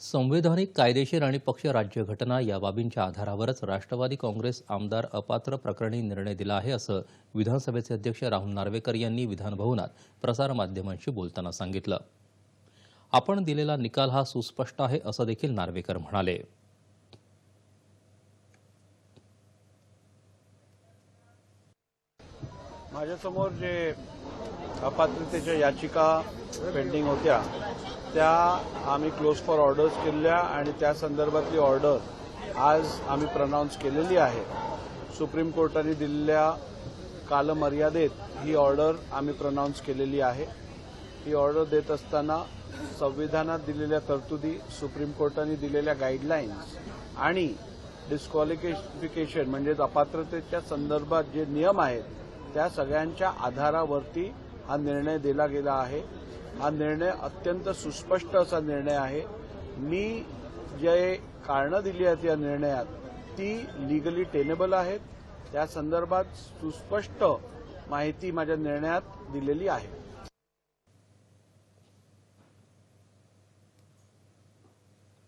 संवैधानिक कायदेशीर आणि पक्ष राज्यघटना या बाबींच्या आधारावरच राष्ट्रवादी काँग्रेस आमदार अपात्र प्रकरणी निर्णय दिला आहे असं विधानसभेचे अध्यक्ष राहुल नार्वेकर यांनी विधानभवनात प्रसारमाध्यमांशी बोलताना सांगितलं. आपण दिलेला निकाल हा सुस्पष्ट आहे असं देखील नार्वेकर म्हणाले. माझ्यासमोर जे अपात्रतेच्या याचिका पेंडिंग होत्या त्या आम्ही क्लोज फॉर ऑर्डर्स केलेल्या आणि त्या संदर्भातली ऑर्डर आज आम्ही प्रनाऊन्स केलेली आहे. सुप्रीम कोर्टाने दिलेल्या कालमर्यादेत ही ऑर्डर आम्ही प्रनाऊन्स केलेली आहे. ही ऑर्डर देत असताना संविधानात दिलेल्या तरतुदी सुप्रीम कोर्टाने दिलेल्या गाईडलाईन्स आणि डिस्क्वालिफिकेशन म्हणजेच अपात्रतेच्या संदर्भात जे नियम आहेत त्या सगळ्यांच्या आधारावरती हा निर्णय दिला गेला आहे. हा निर्णय अत्यंत सुस्पष्ट असा निर्णय आहे. मी जे कारणं दिली आहेत या निर्णयात ती लिगली टेनेबल आहेत. त्या संदर्भात सुस्पष्ट माहिती माझ्या निर्णयात दिलेली आहे.